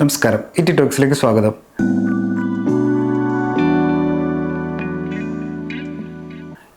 നമസ്കാരം. ഇറ്റി ടോക്സിലേക്ക് സ്വാഗതം.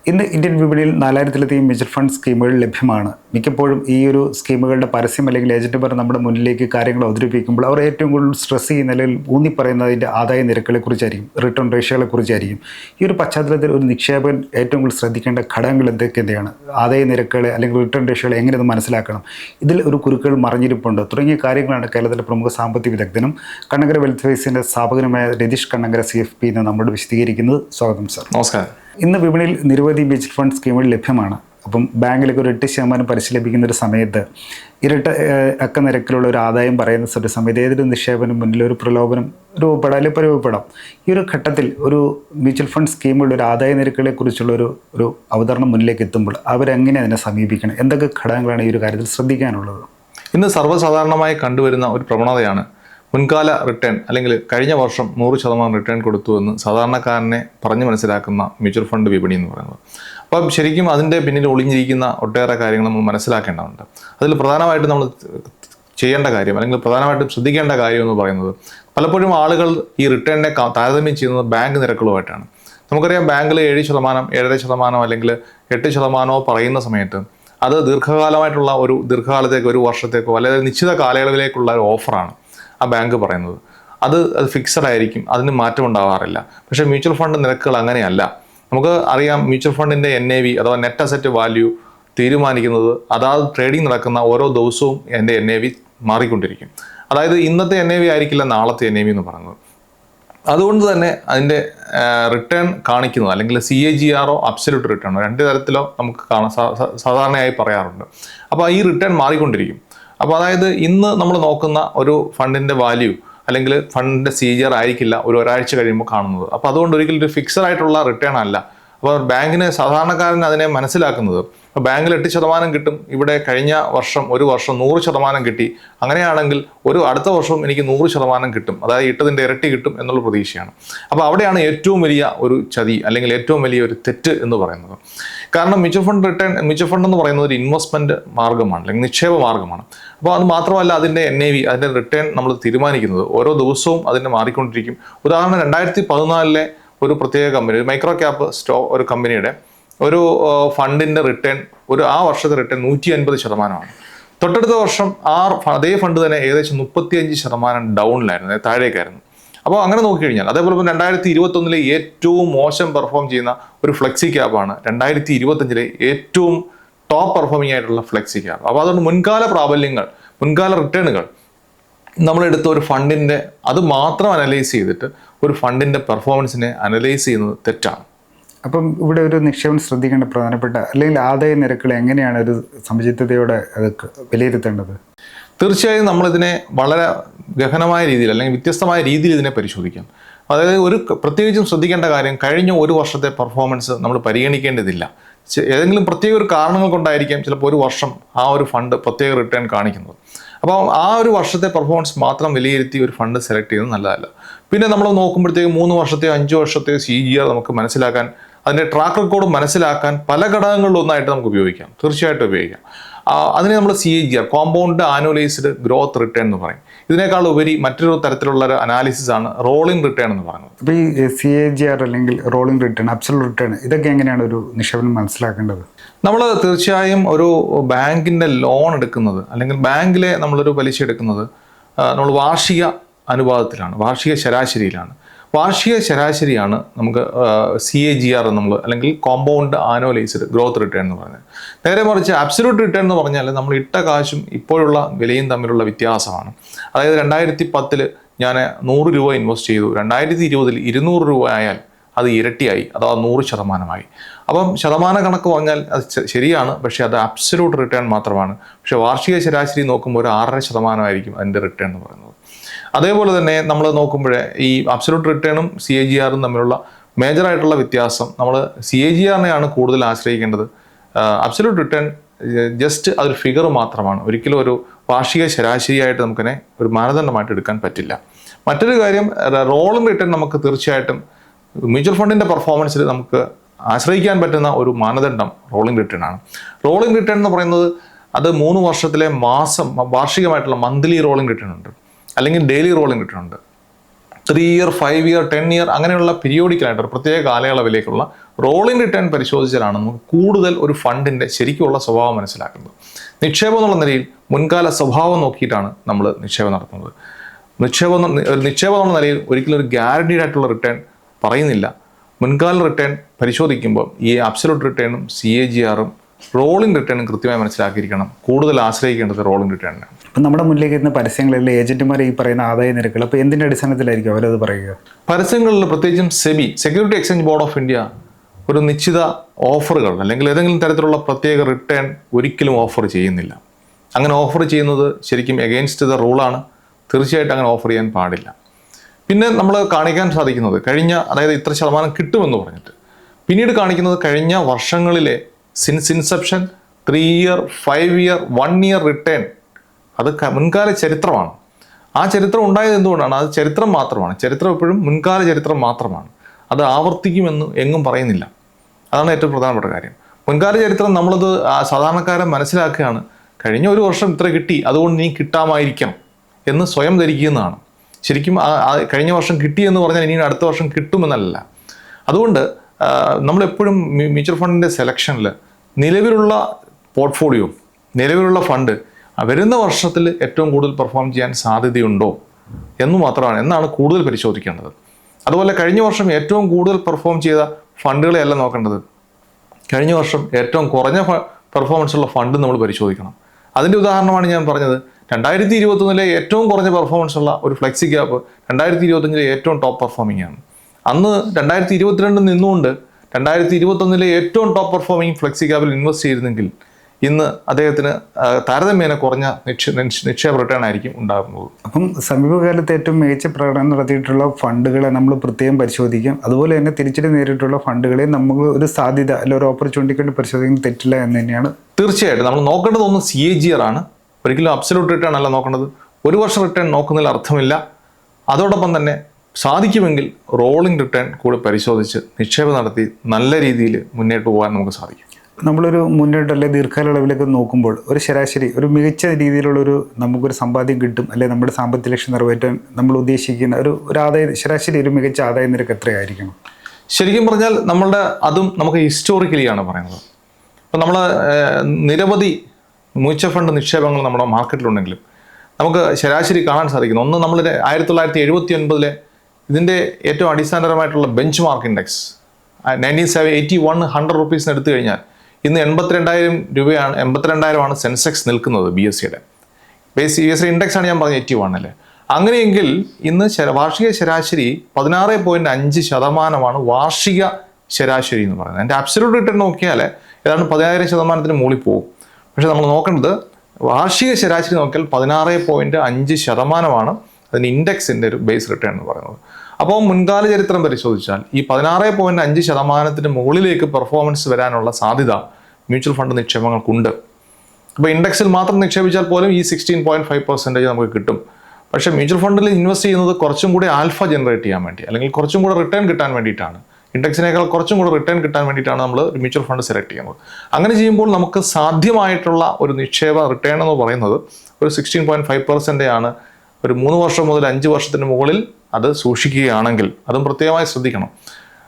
ഇന്ന് ഇന്ത്യൻ വിപണിയിൽ നാലായിരത്തിലധികം മ്യൂച്വൽ ഫണ്ട് സ്കീമുകൾ ലഭ്യമാണ്. മിക്കപ്പോഴും ഈ ഒരു സ്കീമുകളുടെ പരസ്യം അല്ലെങ്കിൽ ഏജന്റുമാർ നമ്മുടെ മുന്നിലേക്ക് കാര്യങ്ങൾ അവതരിപ്പിക്കുമ്പോൾ അവർ ഏറ്റവും കൂടുതൽ സ്ട്രെസ് ചെയ്യുന്ന അല്ലെങ്കിൽ ഊന്നി പറയുന്നതിന്റെ ആദായ നിരക്കുകളെ കുറിച്ചായിരിക്കും റിട്ടേൺ റേഷ്യോകളെ കുറിച്ചായിരിക്കും. ഈ ഒരു പശ്ചാത്തലത്തിൽ ഒരു നിക്ഷേപൻ ഏറ്റവും കൂടുതൽ ശ്രദ്ധിക്കേണ്ട ഘടകങ്ങൾ എന്തൊക്കെയാണ് ആദായ നിരക്കുകളെ അല്ലെങ്കിൽ റിട്ടേൺ റേഷ്യോകളെ എങ്ങനെ മനസ്സിലാക്കണം? ഇതിൽ ഒരു കുരുക്കുകൾ മറിഞ്ഞിരിപ്പുണ്ട്. തുടങ്ങിയ കാര്യങ്ങളാണ് കേരളത്തിലെ പ്രമുഖ സാമ്പത്തിക വിദഗ്ധനും കണ്ണങ്കര വെൽത്ത് ഫേസിന്റെ സ്ഥാപകനുമായ Ratheesh Kannankara C F P എന്ന് നമ്മോട് വിശദീകരിക്കുന്നത്. സ്വാഗതം സർ നമസ്കാരം. ഇന്ന് വിപണിയിൽ നിരവധി മ്യൂച്വൽ ഫണ്ട് സ്കീമുകൾ ലഭ്യമാണ്. അപ്പം ബാങ്കിലേക്ക് ഒരു എട്ട് ശതമാനം പലിശ ലഭിക്കുന്ന ഒരു സമയത്ത് ഇരട്ട അക്ക നിരക്കിലുള്ള ഒരു ആദായം പറയുന്ന ഒരു സമയത്ത് ഏതൊരു നിക്ഷേപനും മുന്നിൽ ഒരു പ്രലോഭനം രൂപപ്പെടാം അല്ലെങ്കിൽ രൂപപ്പെടാം ഈ ഒരു ഘട്ടത്തിൽ ഒരു മ്യൂച്വൽ ഫണ്ട് സ്കീമുകളുടെ ഒരു ആദായ നിരക്കുകളെ കുറിച്ചുള്ള ഒരു ഒരു അവതരണം മുന്നിലേക്ക് എത്തുമ്പോൾ അവരെങ്ങനെ അതിനെ സമീപിക്കണം? എന്തൊക്കെ ഘടകങ്ങളാണ് ഈ ഒരു കാര്യത്തിൽ ശ്രദ്ധിക്കാനുള്ളത്? ഇന്ന് സർവസാധാരണമായി കണ്ടുവരുന്ന ഒരു പ്രവണതയാണ് മുൻകാല റിട്ടേൺ അല്ലെങ്കിൽ കഴിഞ്ഞ വർഷം നൂറ് ശതമാനം റിട്ടേൺ കൊടുത്തു എന്ന് സാധാരണക്കാരനെ പറഞ്ഞു മനസ്സിലാക്കുന്ന മ്യൂച്വൽ ഫണ്ട് വിപണി എന്ന് പറയുന്നത്. അപ്പം ശരിക്കും അതിന്റെ പിന്നിൽ ഒളിഞ്ഞിരിക്കുന്ന ഒട്ടേറെ കാര്യങ്ങൾ നമ്മൾ മനസ്സിലാക്കേണ്ടതുണ്ട്. അതിൽ പ്രധാനമായിട്ടും നമ്മൾ ചെയ്യേണ്ട കാര്യം അല്ലെങ്കിൽ പ്രധാനമായിട്ടും ശ്രദ്ധിക്കേണ്ട കാര്യം എന്ന് പറയുന്നത് പലപ്പോഴും ആളുകൾ ഈ റിട്ടേണിനെ താരതമ്യം ചെയ്യുന്നത് ബാങ്ക് നിരക്കുകളുമായിട്ടാണ്. നമുക്കറിയാം ബാങ്കിൽ ഏഴ് ശതമാനം ഏഴര ശതമാനം അല്ലെങ്കിൽ എട്ട് ശതമാനമോ പറയുന്ന സമയത്ത് അത് ദീർഘകാലമായിട്ടുള്ള ഒരു ദീർഘകാലത്തേക്ക് ഒരു വർഷത്തേക്കോ അല്ലെങ്കിൽ നിശ്ചിത കാലയളവിലേക്കുള്ള ഒരു ഓഫറാണ് ആ ബാങ്ക് പറയുന്നത്. അത് അത് ഫിക്സഡ് ആയിരിക്കും. അതിന് മാറ്റം ഉണ്ടാവാറില്ല. പക്ഷേ മ്യൂച്വൽ ഫണ്ട് നിരക്കുകൾ അങ്ങനെയല്ല. നമുക്ക് അറിയാം മ്യൂച്വൽ ഫണ്ടിന്റെ എൻ എ വി അഥവാ നെറ്റ് അസറ്റ് വാല്യൂ തീരുമാനിക്കുന്നത് അതാത് ട്രേഡിംഗ് നടക്കുന്ന ഓരോ ദിവസവും എന്റെ എൻ എ വി മാറിക്കൊണ്ടിരിക്കും. അതായത് ഇന്നത്തെ എൻ എ വി ആയിരിക്കില്ല നാളത്തെ എൻ എ വി എന്ന് പറയുന്നത്. അതുകൊണ്ട് തന്നെ അതിന്റെ റിട്ടേൺ കാണിക്കുന്നത് അല്ലെങ്കിൽ സി എ ജി ആറോ അബ്സല്യൂട്ട് റിട്ടേണോ രണ്ട് തരത്തിലോ നമുക്ക് കാണാൻ സാധാരണയായി പറയാറുണ്ട്. അപ്പോൾ ഈ റിട്ടേൺ മാറിക്കൊണ്ടിരിക്കും. അപ്പോൾ അതായത് ഇന്ന് നമ്മൾ നോക്കുന്ന ഒരു ഫണ്ടിന്റെ വാല്യൂ അല്ലെങ്കിൽ ഫണ്ടിന്റെ സീജിയർ ആയിരിക്കില്ല ഒരു ഒരാഴ്ച കഴിയുമ്പോൾ കാണുന്നത്. അപ്പോൾ അതുകൊണ്ട് ഒരിക്കലും ഒരു ഫിക്സഡ് ആയിട്ടുള്ള റിട്ടേൺ അല്ല. അപ്പോൾ ബാങ്കിന് സാധാരണക്കാരൻ അതിനെ മനസ്സിലാക്കുന്നത്. അപ്പോൾ ബാങ്കിൽ എട്ട് ശതമാനം കിട്ടും ഇവിടെ കഴിഞ്ഞ വർഷം ഒരു വർഷം നൂറ് ശതമാനം കിട്ടി. അങ്ങനെയാണെങ്കിൽ ഒരു അടുത്ത വർഷവും എനിക്ക് നൂറ് ശതമാനം കിട്ടും അതായത് ഇട്ടതിന്റെ ഇരട്ടി കിട്ടും എന്നുള്ള പ്രതീക്ഷയാണ്. അപ്പോൾ അവിടെയാണ് ഏറ്റവും വലിയ ഒരു ചതി അല്ലെങ്കിൽ ഏറ്റവും വലിയ ഒരു തെറ്റ് എന്ന് പറയുന്നത്. കാരണം mutual fund return mutual fund എന്ന് പറയുന്നത് ഒരു ഇൻവെസ്റ്റ്മെന്റ് മാർഗമാണ് അല്ലെങ്കിൽ നിക്ഷേപ മാർഗമാണ്. അപ്പോൾ അത് മാത്രമല്ല അതിന്റെ എൻ എ വി അതിന്റെ റിട്ടേൺ നമ്മൾ തീരുമാനിക്കുന്നത്. ഓരോ ദിവസവും അതിന്റെ മാറിക്കൊണ്ടിരിക്കും. ഉദാഹരണം രണ്ടായിരത്തി പതിനാലിലെ ഒരു പ്രത്യേക കമ്പനി ഒരു മൈക്രോ ക്യാപ് സ്റ്റോ ഒരു കമ്പനിയുടെ ഒരു ഫണ്ടിന്റെ റിട്ടേൺ ഒരു ആ വർഷത്തെ റിട്ടേൺ നൂറ്റി അൻപത് ശതമാനമാണ്. തൊട്ടടുത്ത വർഷം ആ അതേ ഫണ്ട് തന്നെ ഏകദേശം മുപ്പത്തിയഞ്ച് ശതമാനം ഡൗണിലായിരുന്നു താഴേക്കായിരുന്നു. അപ്പോൾ അങ്ങനെ നോക്കിക്കഴിഞ്ഞാൽ അതേപോലെ തന്നെ രണ്ടായിരത്തി ഇരുപത്തൊന്നിലെ ഏറ്റവും മോശം പെർഫോം ചെയ്യുന്ന ഒരു ഫ്ലെക്സി ക്യാബാണ് രണ്ടായിരത്തി ഇരുപത്തഞ്ചിലെ ഏറ്റവും ടോപ്പ് പെർഫോമിംഗ് ആയിട്ടുള്ള ഫ്ലെക്സി ക്യാബ് അപ്പോൾ അതുകൊണ്ട് മുൻകാല പ്രാബല്യങ്ങൾ മുൻകാല റിട്ടേണുകൾ നമ്മളെടുത്ത ഒരു ഫണ്ടിന്റെ അത് മാത്രം അനലൈസ് ചെയ്തിട്ട് ഒരു ഫണ്ടിന്റെ പെർഫോമൻസിനെ അനലൈസ് ചെയ്യുന്നത് തെറ്റാണ്. അപ്പം ഇവിടെ ഒരു നിക്ഷേപം ശ്രദ്ധിക്കേണ്ട പ്രധാനപ്പെട്ട അല്ലെങ്കിൽ ആദായ നിരക്കുകൾ എങ്ങനെയാണ് ഒരു സമചിത്തതയോടെ അത് വിലയിരുത്തേണ്ടത്? തീർച്ചയായും നമ്മളിതിനെ വളരെ ഗഹനമായ രീതിയിൽ അല്ലെങ്കിൽ വ്യത്യസ്തമായ രീതിയിൽ ഇതിനെ പരിശോധിക്കാം. അതായത് ഒരു പ്രത്യേകിച്ചും ശ്രദ്ധിക്കേണ്ട കാര്യം കഴിഞ്ഞ ഒരു വർഷത്തെ പെർഫോമൻസ് നമ്മൾ പരിഗണിക്കേണ്ടതില്ല. ഏതെങ്കിലും പ്രത്യേക ഒരു കാരണങ്ങൾ കൊണ്ടായിരിക്കാം ചിലപ്പോൾ ഒരു വർഷം ആ ഒരു ഫണ്ട് പ്രത്യേക റിട്ടേൺ കാണിക്കുന്നത്. അപ്പോൾ ആ ഒരു വർഷത്തെ പെർഫോമൻസ് മാത്രം വിലയിരുത്തി ഒരു ഫണ്ട് സെലക്ട് ചെയ്യുന്നത് നല്ലതല്ല. പിന്നെ നമ്മൾ നോക്കുമ്പോഴത്തേക്ക് മൂന്ന് വർഷത്തെ അഞ്ച് വർഷത്തെ സി ജി ആർ നമുക്ക് മനസ്സിലാക്കാൻ അതിന്റെ ട്രാക്ക് റെക്കോർഡ് മനസ്സിലാക്കാൻ പല ഘടകങ്ങളിലൊന്നായിട്ട് നമുക്ക് ഉപയോഗിക്കാം. തീർച്ചയായിട്ടും ഉപയോഗിക്കാം. അതിനെ നമ്മൾ C A G R compound annualised growth return എന്ന് പറയും. ഇതിനേക്കാൾ ഉപരി മറ്റൊരു തരത്തിലുള്ള ഒരു അനാലിസിസ് ആണ് റോളിംഗ് റിട്ടേൺ എന്ന് പറയുന്നത്. അപ്പോൾ ഈ സി എ ജി ആർ അല്ലെങ്കിൽ റോളിംഗ് റിട്ടേൺ അബ്സൽ റിട്ടേൺ ഇതൊക്കെ എങ്ങനെയാണ് ഒരു നിക്ഷേപനം മനസ്സിലാക്കേണ്ടത്? നമ്മൾ തീർച്ചയായും ഒരു ബാങ്കിന്റെ ലോൺ എടുക്കുന്നത് അല്ലെങ്കിൽ ബാങ്കിലെ നമ്മളൊരു പലിശ എടുക്കുന്നത് നമ്മൾ വാർഷിക അനുപാതത്തിലാണ് വാർഷിക ശരാശരിയിലാണ്. വാർഷിക ശരാശരിയാണ് നമുക്ക് സി എ ജി ആർ നമ്മൾ അല്ലെങ്കിൽ കോമ്പൗണ്ട് ആനുവലൈസ്ഡ് ഗ്രോത്ത് റിട്ടേൺ എന്ന് പറയുന്നത് നേരെ മറിച്ച് അബ്സല്യൂട്ട് റിട്ടേൺ എന്ന് പറഞ്ഞാൽ നമ്മൾ ഇട്ട കാശും ഇപ്പോഴുള്ള വിലയും തമ്മിലുള്ള വ്യത്യാസമാണ്. അതായത് രണ്ടായിരത്തി പത്തിൽ ഞാൻ നൂറ് രൂപ ഇൻവെസ്റ്റ് ചെയ്തു. രണ്ടായിരത്തി ഇരുപതിൽ ഇരുന്നൂറ് രൂപ ആയാൽ അത് ഇരട്ടിയായി. അഥവാ നൂറ് ശതമാനമായി. അപ്പം ശതമാന കണക്ക് പറഞ്ഞാൽ അത് ശരിയാണ്. പക്ഷേ അത് അബ്സല്യൂട്ട് റിട്ടേൺ മാത്രമാണ്. പക്ഷേ വാർഷിക ശരാശരി നോക്കുമ്പോൾ ഒരു ആറര ശതമാനമായിരിക്കും അതിന്റെ റിട്ടേൺ എന്ന് പറയുന്നത്. അതേപോലെ തന്നെ നമ്മൾ നോക്കുമ്പോൾ ഈ അബ്സലൂട്ട് റിട്ടേണും സി എ ജി ആറും തമ്മിലുള്ള മേജറായിട്ടുള്ള വ്യത്യാസം നമ്മൾ സി എ ജി ആറിനെയാണ് കൂടുതൽ ആശ്രയിക്കേണ്ടത്. അബ്സലൂട്ട് റിട്ടേൺ ജസ്റ്റ് അതൊരു ഫിഗർ മാത്രമാണ്. ഒരിക്കലും ഒരു വാർഷിക ശരാശരിയായിട്ട് നമുക്കിനെ ഒരു മാനദണ്ഡമായിട്ട് എടുക്കാൻ പറ്റില്ല. മറ്റൊരു കാര്യം റോളും റിട്ടേൺ നമുക്ക് തീർച്ചയായിട്ടും മ്യൂച്വൽ ഫണ്ടിന്റെ പെർഫോമൻസിൽ നമുക്ക് ആശ്രയിക്കാൻ പറ്റുന്ന ഒരു മാനദണ്ഡം റോളിംഗ് റിട്ടേൺ ആണ്. റോളിംഗ് റിട്ടേൺ എന്ന് പറയുന്നത് അത് മൂന്ന് വർഷത്തിലെ മാസം വാർഷികമായിട്ടുള്ള മന്ത്ലി റോളിംഗ് റിട്ടേൺ ഉണ്ട്. അല്ലെങ്കിൽ ഡെയിലി റോളിംഗ് റിട്ടേൺ ഉണ്ട് three year five year ten year അങ്ങനെയുള്ള പീരിയോഡിക്കലായിട്ട് ഒരു പ്രത്യേക കാലയളവിലേക്കുള്ള റോളിംഗ് റിട്ടേൺ പരിശോധിച്ചാലാണ് നമുക്ക് കൂടുതൽ ഒരു ഫണ്ടിന്റെ ശരിക്കുള്ള സ്വഭാവം മനസ്സിലാക്കുന്നത്. നിക്ഷേപം എന്നുള്ള നിലയിൽ മുൻകാല സ്വഭാവം നോക്കിയിട്ടാണ് നമ്മൾ നിക്ഷേപം നടത്തുന്നത്. നിക്ഷേപം നിക്ഷേപം എന്നുള്ള നിലയിൽ ഒരിക്കലും ഒരു ഗ്യാരണ്ടീഡ് ആയിട്ടുള്ള റിട്ടേൺ പറയുന്നില്ല. മുൻകാല റിട്ടേൺ പരിശോധിക്കുമ്പോൾ ഈ അബ്സലൂട്ട് റിട്ടേണും സി എ ജി ആറും റോളിംഗ് റിട്ടേണും കൃത്യമായി മനസ്സിലാക്കിയിരിക്കണം. കൂടുതൽ ആശ്രയിക്കേണ്ടത് റോളിംഗ് റിട്ടേണിനാണ് ഇപ്പം നമ്മുടെ മുന്നിലേക്ക് എത്തുന്ന പരസ്യങ്ങളിൽ ഏജന്റുമാർ ഈ പറയുന്ന ആദായ നിരക്കുകൾ അപ്പോൾ എന്തിന്റെ അടിസ്ഥാനത്തിലായിരിക്കും അവരത് പറയുക? പരസ്യങ്ങളിൽ പ്രത്യേകിച്ചും SEBI security exchange board of India ഒരു നിശ്ചിത ഓഫറുകൾ അല്ലെങ്കിൽ ഏതെങ്കിലും തരത്തിലുള്ള പ്രത്യേക റിട്ടേൺ ഒരിക്കലും ഓഫർ ചെയ്യുന്നില്ല. അങ്ങനെ ഓഫർ ചെയ്യുന്നത് ശരിക്കും എഗെയിൻസ്റ്റ് ദ റൂളാണ് തീർച്ചയായിട്ടും അങ്ങനെ ഓഫർ ചെയ്യാൻ പാടില്ല. പിന്നെ നമ്മൾ കാണിക്കാൻ സാധിക്കുന്നത് കഴിഞ്ഞ അതായത് ഇത്ര ശതമാനം കിട്ടുമെന്ന് പറഞ്ഞിട്ട്. പിന്നീട് കാണിക്കുന്നത് കഴിഞ്ഞ വർഷങ്ങളിലെ since inception three year five year one year return അത് മുൻകാല ചരിത്രമാണ്. ആ ചരിത്രം ഉണ്ടായത് എന്തുകൊണ്ടാണ്? അത് ചരിത്രം മാത്രമാണ്. ചരിത്രം എപ്പോഴും മുൻകാല ചരിത്രം മാത്രമാണ്. അത് ആവർത്തിക്കുമെന്ന് എങ്ങും പറയുന്നില്ല. അതാണ് ഏറ്റവും പ്രധാനപ്പെട്ട കാര്യം. മുൻകാല ചരിത്രം നമ്മളത് സാധാരണക്കാരൻ മനസ്സിലാക്കുകയാണ്. കഴിഞ്ഞ ഒരു വർഷം ഇത്ര കിട്ടി അതുകൊണ്ട് നീ കിട്ടാമായിരിക്കാം എന്ന് സ്വയം ധരിക്കുന്നതാണ്. ശരിക്കും കഴിഞ്ഞ വർഷം കിട്ടി എന്ന് പറഞ്ഞാൽ ഇനി അടുത്ത വർഷം കിട്ടുമെന്നല്ല. അതുകൊണ്ട് നമ്മളെപ്പോഴും മ്യൂച്വൽ ഫണ്ടിന്റെ സെലക്ഷനിൽ നിലവിലുള്ള പോർട്ട്ഫോളിയോ നിലവിലുള്ള ഫണ്ട് വരുന്ന വർഷത്തിൽ ഏറ്റവും കൂടുതൽ പെർഫോം ചെയ്യാൻ സാധ്യതയുണ്ടോ എന്ന് മാത്രമാണ് എന്നാണ് കൂടുതൽ പരിശോധിക്കേണ്ടത്. അതുപോലെ കഴിഞ്ഞ വർഷം ഏറ്റവും കൂടുതൽ പെർഫോം ചെയ്ത ഫണ്ടുകളെ അല്ല നോക്കേണ്ടത്. കഴിഞ്ഞ വർഷം ഏറ്റവും കുറഞ്ഞ പെർഫോമൻസ് ഉള്ള ഫണ്ട് നമ്മൾ പരിശോധിക്കണം. അതിന്റെ ഉദാഹരണമാണ് ഞാൻ പറഞ്ഞത്. രണ്ടായിരത്തി ഇരുപത്തൊന്നിലെ ഏറ്റവും കുറഞ്ഞ പെർഫോമൻസ് ഉള്ള ഒരു ഫ്ലെക്സി ക്യാപ്പ് രണ്ടായിരത്തി ഇരുപത്തഞ്ചിലെ ഏറ്റവും ടോപ്പ് പെർഫോമിംഗ് ആണ്. അന്ന് രണ്ടായിരത്തി ഇരുപത്തിരണ്ടിൽ നിന്നുകൊണ്ട് രണ്ടായിരത്തി ഇരുപത്തൊന്നിലെ ഏറ്റവും ടോപ്പ് പെർഫോമിംഗ് ഫ്ലെക്സി ക്യാപ്പിൽ ഇൻവെസ്റ്റ് ചെയ്തിരുന്നെങ്കിൽ ഇന്ന് അദ്ദേഹത്തിന് താരതമ്യേന കുറഞ്ഞ നിക്ഷേ നിക്ഷേപ റിട്ടേൺ ആയിരിക്കും ഉണ്ടാകുന്നത്. അപ്പം സമീപകാലത്ത് ഏറ്റവും മികച്ച പ്രകടനം നടത്തിയിട്ടുള്ള ഫണ്ടുകളെ നമ്മൾ പ്രത്യേകം പരിശോധിക്കും. അതുപോലെ തന്നെ തിരിച്ചടി നേരിട്ടുള്ള ഫണ്ടുകളെ നമ്മൾ ഒരു സാധ്യത അല്ലെങ്കിൽ ഒരു ഓപ്പർച്യൂണിറ്റി കണ്ട് പരിശോധിക്കുന്നത് തെറ്റില്ല എന്ന് തന്നെയാണ്. തീർച്ചയായിട്ടും. നമ്മൾ നോക്കേണ്ടത് ഒന്ന് സി എ ജി ആർ ആണ്. ഒരിക്കലും അബ്സലൂട്ട് റിട്ടേൺ അല്ല നോക്കേണ്ടത്. ഒരു വർഷം റിട്ടേൺ നോക്കുന്നതിൽ അർത്ഥമില്ല. അതോടൊപ്പം തന്നെ സാധിക്കുമെങ്കിൽ റോളിംഗ് റിട്ടേൺ കൂടെ പരിശോധിച്ച് നിക്ഷേപം നടത്തി നല്ല രീതിയിൽ മുന്നോട്ട് പോകാൻ നമുക്ക് സാധിക്കും. നമ്മളൊരു മുന്നോട്ട് അല്ലെങ്കിൽ ദീർഘകാല അളവിലേക്ക് നോക്കുമ്പോൾ ഒരു ശരാശരി ഒരു മികച്ച രീതിയിലുള്ളൊരു നമുക്കൊരു സമ്പാദ്യം കിട്ടും അല്ലെങ്കിൽ നമ്മുടെ സാമ്പത്തിക ലക്ഷ്യം നിറവേറ്റാൻ നമ്മൾ ഉദ്ദേശിക്കുന്ന ഒരു ഒരു ആദായ ശരാശരി ഒരു മികച്ച ആദായ നിരക്ക് എത്രയായിരിക്കണം? ശരിക്കും പറഞ്ഞാൽ നമ്മളുടെ അതും നമുക്ക് ഹിസ്റ്റോറിക്കലി ആണ് പറയുന്നത്. അപ്പോൾ നമ്മൾ നിരവധി മ്യൂച്വൽ ഫണ്ട് നിക്ഷേപങ്ങൾ നമ്മുടെ മാർക്കറ്റിലുണ്ടെങ്കിലും നമുക്ക് ശരാശരി കാണാൻ സാധിക്കുന്നു. ഒന്ന് നമ്മൾ ആയിരത്തി തൊള്ളായിരത്തി എഴുപത്തി ഒൻപതിലെ ഇതിന്റെ ഏറ്റവും അടിസ്ഥാനപരമായിട്ടുള്ള benchmark index nineteen seven eighty one hundred റുപ്പീസിന് എടുത്തു കഴിഞ്ഞാൽ ഇന്ന് എൺപത്തിരണ്ടായിരം രൂപയാണ് എൺപത്തിരണ്ടായിരമാണ് സെൻസെക്സ് നിൽക്കുന്നത് ബി എസ് സിയുടെ base C S C index ആണ് ഞാൻ പറഞ്ഞത് എയ്റ്റി വൺ അല്ലേ അങ്ങനെയെങ്കിൽ ഇന്ന് വാർഷിക ശരാശരി പതിനാറ് പോയിന്റ് അഞ്ച് ശതമാനമാണ് വാർഷിക ശരാശരി എന്ന് പറയുന്നത്. എന്റെ അബ്സല്യൂട്ട് റിട്ടേൺ നോക്കിയാൽ ഏതാണ്ട് പതിനായിരം ശതമാനത്തിന് മുകളിൽ പോകും. പക്ഷേ നമ്മൾ നോക്കേണ്ടത് വാർഷിക ശരാശരി നോക്കിയാൽ പതിനാറ് പോയിന്റ് അഞ്ച് ശതമാനമാണ് അതിന് ഇൻഡെക്സിന്റെ ഒരു ബേസ് റിട്ടേൺ എന്ന് പറയുന്നത്. അപ്പോൾ മുൻകാല ചരിത്രം പരിശോധിച്ചാൽ ഈ പതിനാറ് പോയിന്റ് അഞ്ച് ശതമാനത്തിന് മുകളിലേക്ക് പെർഫോമൻസ് വരാനുള്ള സാധ്യത മ്യൂച്വൽ ഫണ്ട് നിക്ഷേപങ്ങൾക്കുണ്ട്. അപ്പോൾ ഇൻഡെക്സിൽ മാത്രം നിക്ഷേപിച്ചാൽ പോലും ഈ സിക്സ്റ്റീൻ പോയിന്റ് ഫൈവ് പെർസെന്റേജ് നമുക്ക് കിട്ടും. പക്ഷേ മ്യൂച്വൽ ഫണ്ടിൽ ഇൻവെസ്റ്റ് ചെയ്യുന്നത് കുറച്ചും കൂടി ആൽഫ ജനറേറ്റ് ചെയ്യാൻ വേണ്ടി അല്ലെങ്കിൽ കുറച്ചും കൂടെ റിട്ടേൺ കിട്ടാൻ വേണ്ടിയിട്ടാണ്. ഇൻഡെക്സിനേക്കാൾ കുറച്ചും കൂടെ റിട്ടേൺ കിട്ടാൻ വേണ്ടിയിട്ടാണ് നമ്മൾ മ്യൂച്വൽ ഫണ്ട് സെലക്ട് ചെയ്യുന്നത്. അങ്ങനെ ചെയ്യുമ്പോൾ നമുക്ക് സാധ്യമായിട്ടുള്ള ഒരു നിക്ഷേപ റിട്ടേൺ എന്ന് പറയുന്നത് ഒരു സിക്സ്റ്റീൻ പോയിന്റ് ഫൈവ് പെർസെന്റ് ആണ്. ഒരു മൂന്ന് വർഷം മുതൽ അഞ്ച് വർഷത്തിന് മുകളിൽ അത് സൂക്ഷിക്കുകയാണെങ്കിൽ അതും പ്രത്യേകമായി ശ്രദ്ധിക്കണം.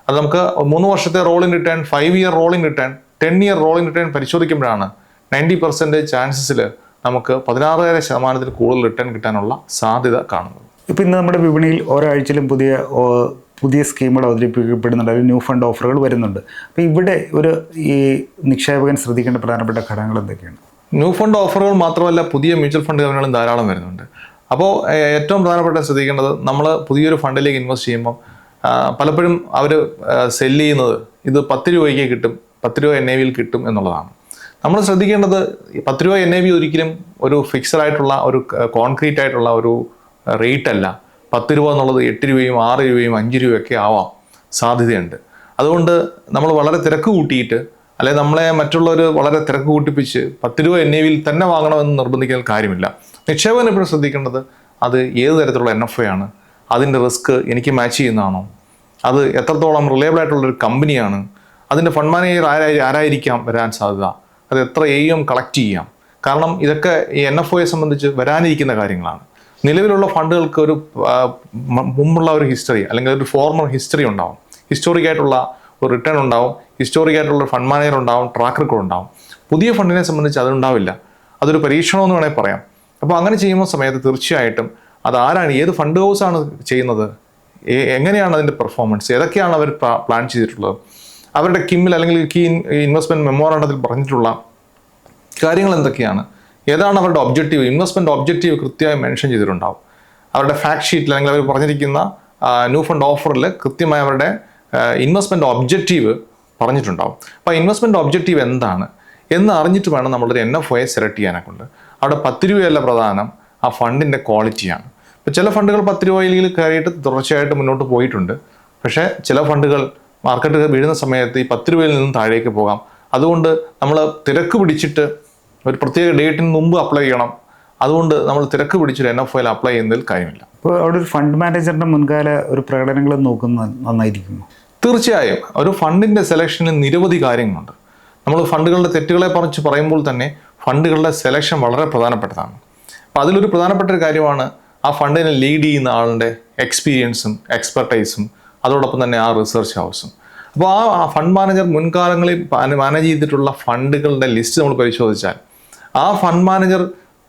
അത് നമുക്ക് മൂന്ന് വർഷത്തെ rolling return five year rolling return ten year rolling return പരിശോധിക്കുമ്പോഴാണ് ninety percentage ചാൻസസിൽ നമുക്ക് പതിനാറര ശതമാനത്തിൽ കൂടുതൽ റിട്ടേൺ കിട്ടാനുള്ള സാധ്യത കാണുന്നത്. ഇപ്പം ഇന്ന് നമ്മുടെ വിപണിയിൽ ഒരാഴ്ചയിലും പുതിയ പുതിയ സ്കീമുകൾ അവതരിപ്പിക്കപ്പെടുന്നുണ്ട്. അല്ലെങ്കിൽ ന്യൂ ഫണ്ട് ഓഫറുകൾ വരുന്നുണ്ട്. അപ്പോൾ ഇവിടെ ഒരു ഈ നിക്ഷേപകൻ ശ്രദ്ധിക്കേണ്ട പ്രധാനപ്പെട്ട ഘടകങ്ങൾ എന്തൊക്കെയാണ്? ന്യൂ ഫണ്ട് ഓഫറുകൾ മാത്രമല്ല പുതിയ മ്യൂച്വൽ ഫണ്ട് കമ്പനികളും ധാരാളം വരുന്നുണ്ട്. അപ്പോൾ ഏറ്റവും പ്രധാനപ്പെട്ട ശ്രദ്ധിക്കേണ്ടത് നമ്മൾ പുതിയൊരു ഫണ്ടിലേക്ക് ഇൻവെസ്റ്റ് ചെയ്യുമ്പോൾ പലപ്പോഴും അവർ സെല്ല് ചെയ്യുന്നത് ഇത് പത്ത് രൂപയ്ക്ക് കിട്ടും പത്ത് രൂപ എൻ എ വിയിൽ കിട്ടും എന്നുള്ളതാണ്. നമ്മൾ ശ്രദ്ധിക്കേണ്ടത് പത്ത് രൂപ എൻ എ വി ഒരിക്കലും ഒരു ഫിക്സഡ് ആയിട്ടുള്ള ഒരു കോൺക്രീറ്റ് ആയിട്ടുള്ള ഒരു റേറ്റ് അല്ല. പത്ത് രൂപ എന്നുള്ളത് എട്ട് രൂപയും ആറ് രൂപയും അഞ്ച് രൂപയൊക്കെ ആവാം സാധ്യതയുണ്ട്. അതുകൊണ്ട് നമ്മൾ വളരെ തിരക്ക് കൂട്ടിയിട്ട് അല്ലെങ്കിൽ നമ്മളെ മറ്റുള്ളവർ വളരെ തിരക്ക് കൂട്ടിപ്പിച്ച് പത്ത് രൂപ എൻ എ വിയിൽ തന്നെ വാങ്ങണമെന്ന് നിർബന്ധിക്കുന്ന കാര്യമില്ല. നിക്ഷേപകൻ എപ്പോഴും ശ്രദ്ധിക്കേണ്ടത് അത് ഏത് തരത്തിലുള്ള എൻ എഫ് എ ആണ്. അതിന്റെ റിസ്ക് എനിക്ക് മാച്ച് ചെയ്യുന്നതാണോ? അത് എത്രത്തോളം റിലയബിൾ ആയിട്ടുള്ളൊരു കമ്പനിയാണ് അതിന്റെ ഫണ്ട് മാനേജർ ആരായി ആരായിരിക്കാം വരാൻ സാധ്യത? അത് എത്ര എ എം കളക്ട് ചെയ്യാം? കാരണം ഇതൊക്കെ ഈ എൻ എഫ് ഒയെ സംബന്ധിച്ച് വരാനിരിക്കുന്ന കാര്യങ്ങളാണ്. നിലവിലുള്ള ഫണ്ടുകൾക്ക് ഒരു മുമ്പുള്ള ഒരു ഹിസ്റ്ററി അല്ലെങ്കിൽ ഒരു ഫോർമൽ ഹിസ്റ്ററി ഉണ്ടാവും. ഹിസ്റ്റോറിക് ആയിട്ടുള്ള ഒരു റിട്ടേൺ ഉണ്ടാവും. ഹിസ്റ്റോറിക് ആയിട്ടുള്ള ഒരു ഫണ്ട് മാനേജർ ഉണ്ടാവും. ട്രാക്ക് റെക്കോർഡ് ഉണ്ടാവും. പുതിയ ഫണ്ടിനെ സംബന്ധിച്ച് അതുണ്ടാവില്ല അതൊരു പരീക്ഷണമെന്ന് വേണമെങ്കിൽ പറയാം. അപ്പോൾ അങ്ങനെ ചെയ്യുന്ന സമയത്ത് തീർച്ചയായിട്ടും അത് ആരാണ് ഏത് ഫണ്ട് ഹൗസ് ആണ് ചെയ്യുന്നത്? എങ്ങനെയാണ് അതിന്റെ പെർഫോമൻസ് ഏതൊക്കെയാണ് അവർ പ്ലാൻ ചെയ്തിട്ടുള്ളത്? അവരുടെ കിമ്മിൽ അല്ലെങ്കിൽ കീ ഇൻവെസ്റ്റ്മെന്റ് മെമ്മോറാണ്ടത്തിൽ പറഞ്ഞിട്ടുള്ള കാര്യങ്ങൾ എന്തൊക്കെയാണ്? ഏതാണ് അവരുടെ ഒബ്ജക്റ്റീവ് ഇൻവെസ്റ്റ്മെന്റ് ഒബ്ജക്റ്റീവ് കൃത്യമായി മെൻഷൻ ചെയ്തിട്ടുണ്ടാവും. അവരുടെ ഫാക്ട് ഷീറ്റിൽ അല്ലെങ്കിൽ അവർ പറഞ്ഞിരിക്കുന്ന ന്യൂ ഫണ്ട് ഓഫറിൽ കൃത്യമായി അവരുടെ ഇൻവെസ്റ്റ്മെന്റ് ഒബ്ജക്റ്റീവ് പറഞ്ഞിട്ടുണ്ടാവും. അപ്പോൾ ഇൻവെസ്റ്റ്മെന്റ് ഒബ്ജക്റ്റീവ് എന്താണ്? എന്ന് അറിഞ്ഞിട്ട് വേണം നമ്മളൊരു എൻ എഫ് ഒയെ സെലക്ട് ചെയ്യാനെ കൊണ്ട് അവിടെ പത്ത് രൂപയല്ല പ്രധാനം ആ ഫണ്ടിന്റെ ക്വാളിറ്റിയാണ് ഇപ്പോൾ ചില ഫണ്ടുകൾ പത്ത് രൂപയിൽ കയറിയിട്ട് തുടർച്ചയായിട്ട് മുന്നോട്ട് പോയിട്ടുണ്ട്. പക്ഷേ ചില ഫണ്ടുകൾ മാർക്കറ്റ് വീഴുന്ന സമയത്ത് ഈ പത്ത് രൂപയിൽ നിന്നും താഴേക്ക് പോകാം. അതുകൊണ്ട് നമ്മൾ തിരക്ക് പിടിച്ചിട്ട് ഒരു പ്രത്യേക ഡേറ്റിന് മുമ്പ് അപ്ലൈ ചെയ്യണം. അതുകൊണ്ട് നമ്മൾ തിരക്ക് പിടിച്ചിട്ട് എൻ എഫ് ഐയിൽ അപ്ലൈ ചെയ്യുന്നതിൽ കാര്യമില്ല. അപ്പോൾ അവിടെ ഒരു ഫണ്ട് മാനേജറിന്റെ മുൻകാല ഒരു പ്രകടനങ്ങൾ നോക്കുന്നത് നന്നായിരിക്കുന്നു തീർച്ചയായും. ഒരു ഫണ്ടിന്റെ സെലക്ഷന് നിരവധി കാര്യങ്ങളുണ്ട്. നമ്മൾ ഫണ്ടുകളുടെ തെറ്റുകളെ പറിച്ച് പറയുമ്പോൾ തന്നെ ഫണ്ടുകളുടെ സെലക്ഷൻ വളരെ പ്രധാനപ്പെട്ടതാണ്. അപ്പോൾ അതിലൊരു പ്രധാനപ്പെട്ട ഒരു കാര്യമാണ് ആ ഫണ്ടിനെ ലീഡ് ചെയ്യുന്ന ആളുടെ എക്സ്പീരിയൻസും എക്സ്പെർട്ടൈസും അതോടൊപ്പം തന്നെ ആ റിസർച്ച് ഹൗസും അപ്പോൾ ആ ഫണ്ട് മാനേജർ മുൻകാലങ്ങളിൽ മാനേജ് ചെയ്തിട്ടുള്ള ഫണ്ടുകളുടെ ലിസ്റ്റ് നമ്മൾ പരിശോധിച്ചാൽ ആ ഫണ്ട് മാനേജർ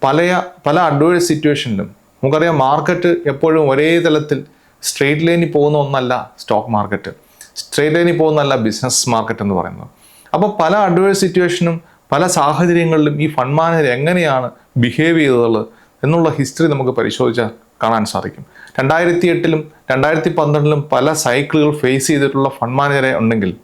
പല പല അഡ്വേഴ്സ് സിറ്റുവേഷനിലും നമുക്കറിയാം മാർക്കറ്റ് എപ്പോഴും ഒരേ തലത്തിൽ സ്ട്രെയിറ്റ് ലൈനിൽ പോകുന്ന ഒന്നല്ല സ്റ്റോക്ക് മാർക്കറ്റ് സ്ട്രെയിറ്റ് ലൈനിൽ പോകുന്നതല്ല ബിസിനസ് മാർക്കറ്റ് എന്ന് പറയുന്നത്. അപ്പോൾ പല അഡ്വേഴ്സ് സിറ്റുവേഷനും പല സാഹചര്യങ്ങളിലും ഈ ഫണ്ട് മാനേജർ എങ്ങനെയാണ് ബിഹേവ് ചെയ്തത് എന്നുള്ള ഹിസ്റ്ററി നമുക്ക് പരിശോധിച്ചാൽ കാണാൻ സാധിക്കും. രണ്ടായിരത്തി എട്ടിലും രണ്ടായിരത്തി പന്ത്രണ്ടിലും പല സൈക്കിളുകൾ ഫേസ് ചെയ്തിട്ടുള്ള ഫണ്ട് മാനേജറെ ഉണ്ടെങ്കിൽ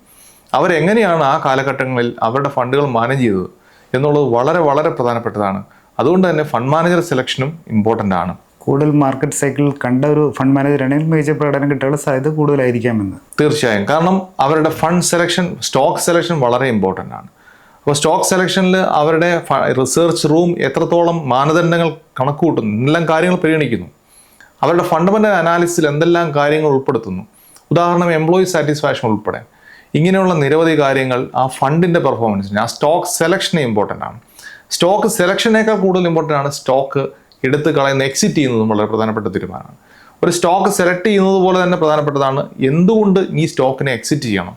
അവരെങ്ങനെയാണ് ആ കാലഘട്ടങ്ങളിൽ അവരുടെ ഫണ്ടുകൾ മാനേജ് ചെയ്തത് എന്നുള്ളത് വളരെ വളരെ പ്രധാനപ്പെട്ടതാണ്. അതുകൊണ്ട് തന്നെ ഫണ്ട് മാനേജർ സെലക്ഷനും ഇമ്പോർട്ടന്റ് ആണ്. കൂടുതൽ മാർക്കറ്റ് സൈക്കിൾ കണ്ട ഒരു ഫണ്ട് മാനേജറാണെങ്കിൽ മികച്ച പ്രകടനം കിട്ടാനുള്ള സാധ്യത കൂടുതലായിരിക്കാമെന്ന്. തീർച്ചയായും. കാരണം അവരുടെ ഫണ്ട് സെലക്ഷൻ സ്റ്റോക്ക് സെലക്ഷൻ വളരെ ഇമ്പോർട്ടന്റ് ആണ്. അപ്പോൾ സ്റ്റോക്ക് സെലക്ഷനിൽ അവരുടെ റിസർച്ച് റൂം എത്രത്തോളം മാനദണ്ഡങ്ങൾ കണക്കുകൂട്ടുന്നു എല്ലാം കാര്യങ്ങൾ പരിഗണിക്കുന്നു അവരുടെ ഫണ്ടമെന്റൽ അനാലിസിൽ എന്തെല്ലാം കാര്യങ്ങൾ ഉൾപ്പെടുത്തുന്നു ഉദാഹരണം എംപ്ലോയി സാറ്റിസ്ഫാക്ഷൻ ഉൾപ്പെടെ. ഇങ്ങനെയുള്ള നിരവധി കാര്യങ്ങൾ ആ ഫണ്ടിന്റെ പെർഫോമൻസിന് ആ സ്റ്റോക്ക് സെലക്ഷന് ഇമ്പോർട്ടന്റ് ആണ്. സ്റ്റോക്ക് സെലക്ഷനേക്കാൾ കൂടുതൽ ഇമ്പോർട്ടന്റ് ആണ് സ്റ്റോക്ക് എടുത്ത് കളയുന്ന എക്സിറ്റ് ചെയ്യുന്നതും വളരെ പ്രധാനപ്പെട്ട തീരുമാനമാണ്. ഒരു സ്റ്റോക്ക് സെലക്ട് ചെയ്യുന്നത് പോലെ തന്നെ പ്രധാനപ്പെട്ടതാണ് എന്തുകൊണ്ട് ഈ സ്റ്റോക്കിനെ എക്സിറ്റ് ചെയ്യണം?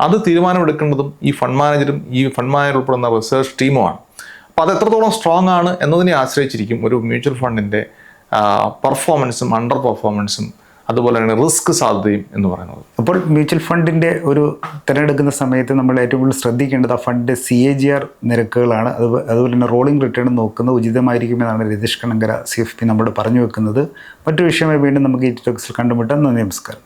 അത് തീരുമാനമെടുക്കേണ്ടതും ഈ ഫണ്ട് മാനേജറും ഈ ഫണ്ട് മാനേജർ ഉൾപ്പെടുന്ന റിസർച്ച് ടീമുമാണ് അപ്പോൾ അത് എത്രത്തോളം സ്ട്രോങ് ആണ് എന്നതിനെ ആശ്രയിച്ചിരിക്കും ഒരു മ്യൂച്വൽ ഫണ്ടിന്റെ പെർഫോമൻസും അണ്ടർ പെർഫോമൻസും അതുപോലെ തന്നെ റിസ്ക് സാധ്യതയും എന്ന് പറയുന്നത്. അപ്പോൾ മ്യൂച്വൽ ഫണ്ടിന്റെ ഒരു തിരഞ്ഞെടുക്കുന്ന സമയത്ത് നമ്മൾ ഏറ്റവും കൂടുതൽ ശ്രദ്ധിക്കേണ്ടത് ആ ഫണ്ടിന്റെ സി എ ജി ആർ നിരക്കുകളാണ്. അത് അതുപോലെ തന്നെ റോളിംഗ് റിട്ടേൺ നോക്കുന്നത് ഉചിതമായിരിക്കുമെന്നാണ് Ratheesh Kanankara C F P നമ്മോട് പറഞ്ഞു വെക്കുന്നത്. മറ്റു വിഷയമായി വീണ്ടും നമുക്ക് ഈ ടോക്സിൽ കണ്ടുമുട്ടാം. നന്ദി നമസ്കാരം.